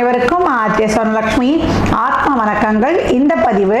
அனைவருக்கும் ஆத்திய சொர்ணலக்ஷ்மி ஆத்ம வணக்கங்கள். இந்த பதிவு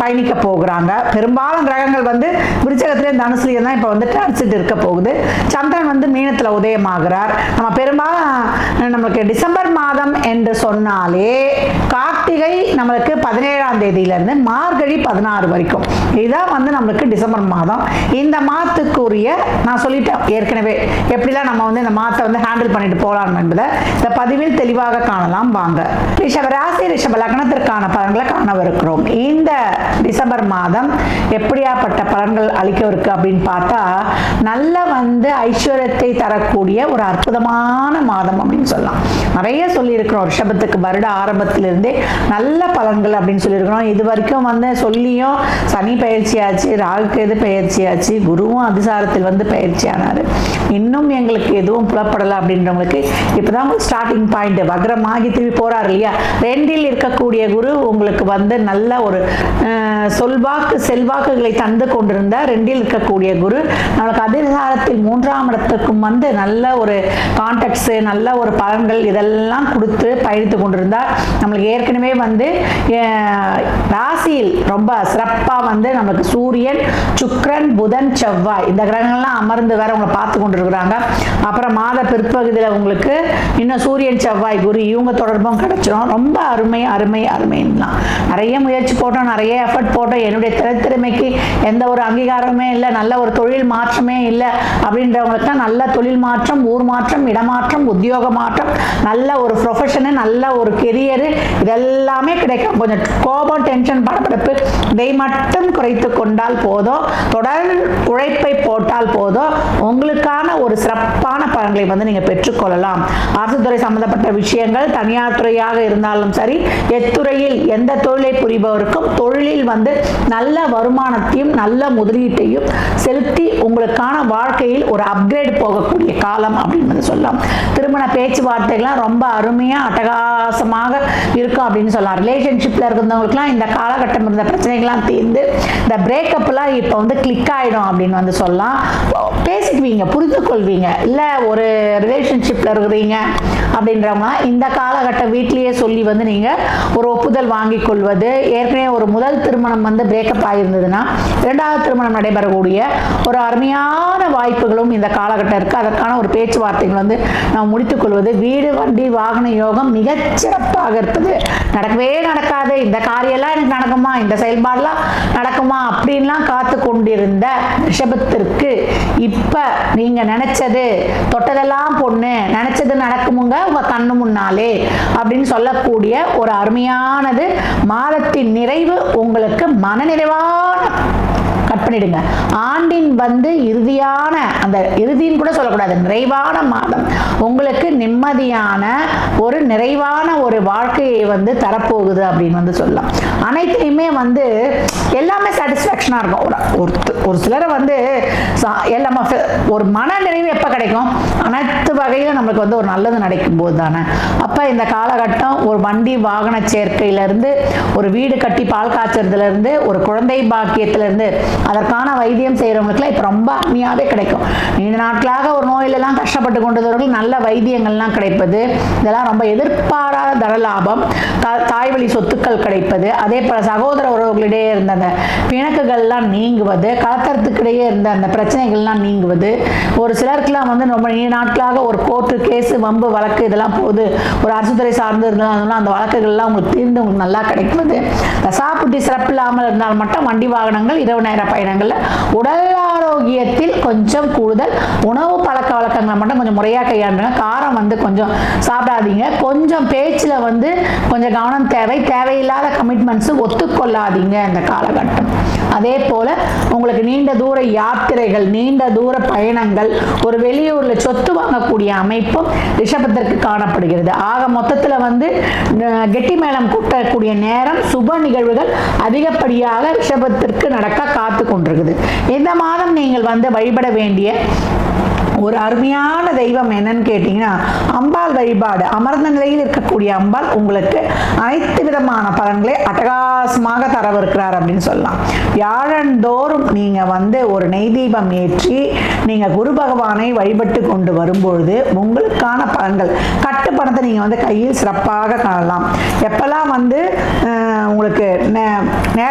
பயணிக்க போகிறாங்க. பெரும்பாலும் கிரகங்கள் வந்து விருச்சகத்திலேயும் தனுசுலேயும் தான் இப்போ வந்து டிரான்சிட் இருக்க போகுது. சந்திரன் வந்து மீனத்தில் உதயமாகிறார். நம்ம பெரும்பாலும் நம்மளுக்கு டிசம்பர் மாதம் என்று சொன்னாலே கார்த்திகை நம்மளுக்கு பதினேழாம் தேதியிலேருந்து மார்கழி பதினாறு வரைக்கும். இதுதான் வந்து நம்மளுக்கு டிசம்பர் மாதம். இந்த மாதத்துக்குரிய நான் சொல்லிட்டேன் ஏற்கனவே. எப்படிலாம் நம்ம வந்து இந்த மாதத்தை வந்து ஹேண்டில் பண்ணிட்டு போகலாம் என்பதை இந்த பதிவில் தெளிவாக காணலாம். வாங்க. ரிஷப ராசி ரிஷப லக்னத்திற்கான பலன்களை காணவிருக்கிறோம். இந்த டிசம்பர் மாதம் எப்படியாப்பட்ட பலன்கள் அளிக்கவிருக்கு அப்படின்னு பார்த்தா நல்ல வந்து ஐஸ்வர்யத்தை தரக்கூடிய ஒரு அற்புதமான மாதம் அப்படின்னு சொல்லலாம். நிறைய சொல்லியிருக்கிறோம். ரிஷபத்துக்கு வருட ஆரம்பத்திலிருந்தே நல்ல பலன்கள் அப்படின்னு சொல்லியிருக்கிறோம். இது வரைக்கும் வந்து சொல்லியும் சனி பயிற்சியாச்சு ராகுகேது பயிற்சியாச்சு குருவும் அதிசாரத்தில் வந்து பயிற்சியானார் இன்னும் எங்களுக்கு எதுவும் புலப்படலை அப்படின்றவங்களுக்கு இப்போதான் ஸ்டார்டிங் பாயிண்ட் வக்ரமாகி திரும்பி போறார் இல்லையா? ரெண்டில் இருக்கக்கூடிய குரு உங்களுக்கு வந்து நல்ல ஒரு சொல்வாக்கு செல்வாக்குகளை தந்து கொண்டிருந்த ரெண்டில் இருக்கக்கூடிய குரு நம்மளுக்கு அதிகாரத்தில் மூன்றாம் இடத்துக்கும் வந்து நல்ல ஒரு கான்டாக்ட்ஸு நல்ல ஒரு பலன்கள் இதெல்லாம் கொடுத்து பயணித்து கொண்டிருந்தார். நம்மளுக்கு ஏற்கனவே வந்து ராசியில் ரொம்ப சிறப்பாக வந்து நம்மளுக்கு சூரியன் சுக்ரன் புதன் செவ்வாய் இந்த கிரகங்கள்லாம் அமர்ந்து வேற உங்களை பார்த்து கொண்டிருக்கிறாங்க. அப்புறம் மாத பிற்பகுதியில் உங்களுக்கு இன்னும் சூரியன் செவ்வாய் குரு இவங்க தொடர்பும் கிடைச்சிரும். ரொம்ப அருமை அருமை அருமைன்லாம் நிறைய முயற்சி போட்டோம் நிறைய எஃபர்ட் போட்டோம். என்னுடைய திறத்திறமைக்கு எந்த ஒரு அங்கீகாரமே இல்லை நல்ல ஒரு தொழில் மாற்றமே இல்லை அப்படின்றவங்களுக்குலாம் நல்ல தொழில் மாற்றம் ஊர் மாற்றம் இடமாற்றம் உத்தியோக மாற்றம் நல்ல ஒரு ப்ரொஃபஷனு நல்ல ஒரு கெரியரு இதெல்லாமே கிடைக்கும். கொஞ்சம் கோபம் டென்ஷன் படப்படுப்பு இதை மட்டும் குறைத்து கொண்டால் போதும். தொடர் உழைப்பை போட்டால் போதும். உங்களுக்கான ஒரு சிறப்பான பலன்களை வந்து நீங்கள் பெற்றுக்கொள்ளலாம். அரசு துறை சம்பந்தப்பட்ட விஷயங்கள் தனியார் துறையாக இருந்தாலும் சரி எத்துறையில் எந்த தொழிலை புரிபவருக்கும் தொழிலில் வந்து நல்ல வருமானத்தையும் நல்ல முதலீட்டையும் செலுத்தி உங்களுக்கான வாழ்க்கையில் ஒரு அப்கிரேட் போகக்கூடிய காலம் அப்படின்னு சொல்லலாம். திருமண பேச்சுவார்த்தைகள்லாம் ரொம்ப அருமையாக அட்டகாசமாக இருக்கும் அப்படின்னு சொல்லலாம். ரிலேஷன்ஷிப்பில் இருக்கிறவங்களுக்குலாம் இந்த காலகட்டம் இருந்த பிரச்சனைகள்லாம் தீர்ந்து இந்த பிரேக்கப்லாம் இப்போ வந்து கிளிக் ஆகிடும் அப்படின்னு வந்து சொல்லலாம். பேசிக்குவீங்க புரிந்து கொள்வீங்க இல்லை ஒரு ரிலேஷன்ஷிப்பில் இருக்கிறீங்க அப்படின்றவங்க இந்த காலகட்டம் வீட்லேயே சொல்லி வந்து நீங்கள் ஒரு ஒப்புதல் வாங்கி கொள்வது ஏற்கனவே ஒரு முதல் திருமணம் வந்து பிரேக்கப் ஆகியிருந்ததுன்னா இரண்டாவது திருமணம் நடைபெறக்கூடிய ஒரு அருமையான வாய்ப்புகளும் இந்த காலகட்டம் இருக்குது அதற்கான ஒரு பேச்சுவார்த்தைகள் வந்து நாம் முடித்துக்கொள்வது வீடு வண்டி வாகன யோகம் மிகச்சிறப்பாக இருப்பது. நடக்கவே நடக்காது. இந்த காரியெல்லாம் எனக்கு நடக்குமா? இந்த செயல்பாடெல்லாம் நடக்குமா? அப்படின்லாம் காத்து கொண்டிருந்த ரிஷபத்திற்கு இப்போ நீங்கள் நினச்சது தொட்டதெல்லாம் பொண்ணு நினச்சது நடக்குமுங்க உங்கள் கண்ணு முன்னாலே அப்படின்னு சொல்லக்கூடிய ஒரு அருமையானது மாதத்தின் நிறைவு உங்களுக்கு மனநிறைவான கட் பண்ணிடுங்க. ஆண்டின் வந்து இறுதியான அந்த இறுதின்னு கூட சொல்லக்கூடாது நிறைவான மாதம். உங்களுக்கு நிம்மதியான ஒரு நிறைவான ஒரு வாழ்க்கையை வந்து தரப்போகுது அப்படின்னு வந்து சொல்லலாம். அனைத்தையுமே வந்து எல்லாமே சாட்டிஸ்ஃபேக்ஷனாக இருக்கும். ஒரு ஒரு சிலரை வந்து சா- எல்லாமே ஒரு மன நிறைவு எப்போ கிடைக்கும்? அனைத்து வகையிலும் நம்மளுக்கு வந்து ஒரு நல்லது நடக்கும் போது தானே. அப்போ இந்த காலகட்டம் ஒரு வண்டி வாகன சேர்க்கையிலேருந்து ஒரு வீடு கட்டி பால் காய்ச்சறதுலேருந்து ஒரு குழந்தை பாக்கியத்திலேருந்து அதற்கான வைத்தியம் செய்கிறவங்களுக்குலாம் இப்போ ரொம்ப அருமையாகவே கிடைக்கும். நீண்ட நாட்களாக ஒரு நோயிலெல்லாம் கஷ்டப்பட்டு கொண்டதவர்கள் நல்ல வைத்தியங்கள்லாம் கிடைப்பது இதெல்லாம் ரொம்ப எதிர்பாராத தர லாபம் தா- தாய் வழி சொத்துக்கள் கிடைப்பது அதே போல் சகோதர உறவுகளிடையே இருந்த அந்த பிணக்குகள்லாம் நீங்குவது கலத்தரத்துக்கிடையே இருந்த அந்த பிரச்சனைகள்லாம் நீங்குவது ஒரு சிலருக்குலாம் வந்து ரொம்ப நீண்ட நாட்களாக ஒரு கோர்ட்டு கேஸு வம்பு வழக்கு இதெல்லாம் போகுது ஒரு அரசுத்துறை சார்ந்து இருந்தாலும் அந்த வழக்குகள்லாம் உங்களுக்கு தீர்ந்து உங்களுக்கு நல்லா கிடைப்பது தசாபுட்டி சிறப்பு இல்லாமல் இருந்தால் மட்டும் வண்டி வாகனங்கள் இரவு நேர பயணங்களில் உடல் ஆரோக்கியத்தில் கொஞ்சம் கூடுதல் உணவு பழக்க வழக்கங்களை மட்டும் கொஞ்சம் முறையாக கையாண்டுங்க காரம் வந்து கொஞ்சம் சாப்பிடாதீங்க. கொஞ்சம் பேச்சில் வந்து கொஞ்சம் கவனம் தேவை. தேவையில்லாத கமிட்மெண்ட்ஸு ஒத்துக்கொள்ளாதீங்க இந்த காலகட்டம். அதே போல் உங்களுக்கு நீண்ட தூர யாத்திரைகள் நீண்ட தூர பயணங்கள் ஒரு வெளியூரில் சொத்து வாங்கக்கூடிய அமைப்பும் ரிஷபத்திற்கு காணப்படுகிறது. ஆக மொத்தத்தில் வந்து கெட்டி மேளம் கூட்டக்கூடிய நேரம் சுப நிகழ்வுகள் அதிகப்படியாக ரிஷபத்திற்கு நடக்க காத்து கொண்டிருக்குது. இந்த மாதம் நீங்கள் வந்து வழிபட வேண்டிய ஒரு அருமையான தெய்வம் என்னன்னு கேட்டிங்கன்னா அம்பாள் வழிபாடு. அமர்ந்த நிலையில் இருக்கக்கூடிய அம்பாள் உங்களுக்கு அனைத்து விதமான பலன்களை அட்டகாசமாக தரவிருக்கிறார் அப்படின்னு சொல்லலாம். வியாழந்தோறும் நீங்கள் வந்து ஒரு நெய் தீபம் ஏற்றி நீங்கள் குரு பகவானை வழிபட்டு கொண்டு வரும்பொழுது உங்களுக்கான பலன்கள். கட்டு பணத்தை நீங்கள் வந்து கையில் சிறப்பாக காணலாம். எப்பெல்லாம் வந்து உங்களுக்கு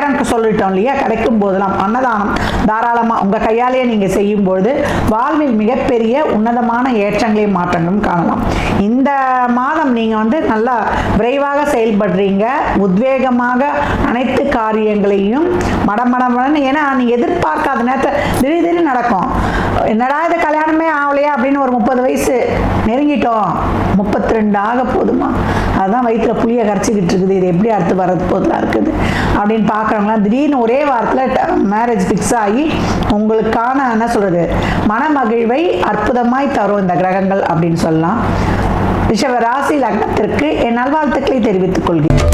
நே- சொல்லிட்டோம் இல்லையா? கிடைக்கும் போதெல்லாம் அன்னதானம் தாராளமாக உங்கள் கையாலேயே நீங்கள் செய்யும்பொழுது வாழ்வில் மிகப்பெரிய உன்னதமான ஏற்றங்களையும் மாற்றங்களும் காணலாம். இந்த மாதம் நீங்கள் வந்து நல்லா விரைவாக செயல்படுறீங்க. உத்வேகமாக அனைத்து காரியங்களையும் மடமடமடன்னு ஏன்னா நீ எதிர்பார்க்காத நேரத்தை திடீர் திடீர்னு நடக்கும். என்னடா இது கல்யாணமே ஆகலையா அப்படின்னு ஒரு முப்பது வயசு நெருங்கிட்டோம். முப்பத்தி ரெண்டு ஆக போதுமா? அதுதான் வயிற்றுல புளியை கரைச்சிக்கிட்டு இருக்குது. இது எப்படி அடுத்து வரது போதில் இருக்குது? அப்படின்னு பார்க்குறவங்களாம் திடீர்னு ஒரே வாரத்தில் மேரேஜ் ஃபிக்ஸ் ஆகி உங்களுக்கான என்ன சொல்கிறது மனமகிழ்வை அற்புதமாய் தரும் இந்த கிரகங்கள் அப்படின்னு சொல்லலாம். ரிஷவ ராசி லக்னத்திற்கு என் நல்வாழ்த்துக்களை தெரிவித்துக் கொள்கிறேன்.